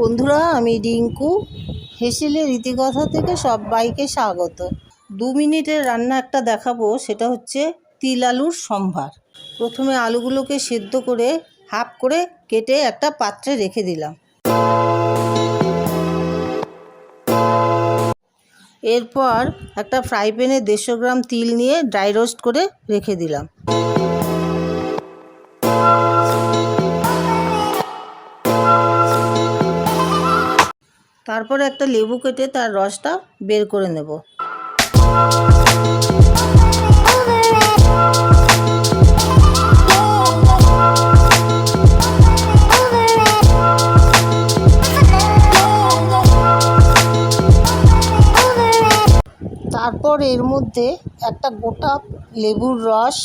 বন্ধুরা, আমি রিঙ্কু। হেসেলের রীতিকথা থেকে সবাইকে স্বাগত। দু মিনিটের রান্না একটা দেখাবো, সেটা হচ্ছে তিল আলুর সম্ভার। প্রথমে আলুগুলোকে সেদ্ধ করে, হাফ করে কেটে একটা পাত্রে রেখে দিলাম। এরপর একটা ফ্রাই প্যানে দেড়শো গ্রাম তিল নিয়ে ড্রাই রোস্ট করে রেখে দিলাম। তারপরে একটা লেবু কেটে তার রসটা বের করে নেব। তারপর এর মধ্যে একটা গোটা লেবুর রস,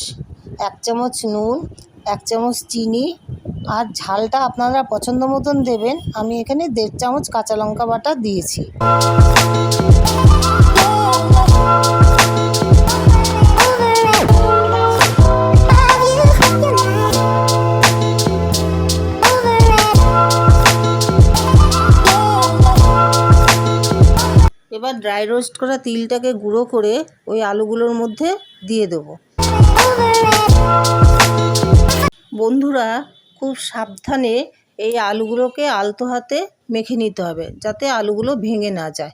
এক চামচ নুন, এক চামচ চিনি আর ঝালটা আপনারা পছন্দ মতন দেবেন, আমি এখানে দেড় চামচ কাঁচা লঙ্কা বাটা দিয়েছি। এবার ড্রাই রোস্ট করা তিলটাকে গুঁড়ো করে ওই আলুগুলোর মধ্যে দিয়ে দেবো। বন্ধুরা খুব সাবধানে এই আলুগুলোকে আলতো হাতে মেখে নিতে হবে, যাতে আলুগুলো ভেঙে না যায়।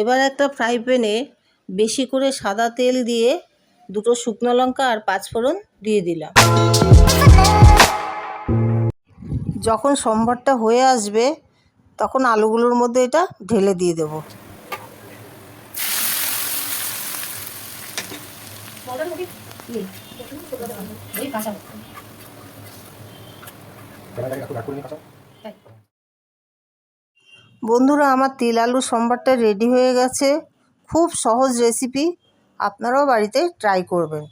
এবার একটা ফ্রাই প্যানে বেশি করে সাদা তেল দিয়ে দুটো শুকনো লঙ্কা আর পাঁচফোড়ন দিয়ে দিলাম। যখন সম্ভারটা হয়ে আসবে তখন আলুগুলোর মধ্যে এটা ঢেলে দিয়ে দেবো। বন্ধুরা, আমার তিল আলু সম্বারটা রেডি হয়ে গেছে। খুব সহজ রেসিপি আপনারাও বাড়িতে ট্রাই করবেন।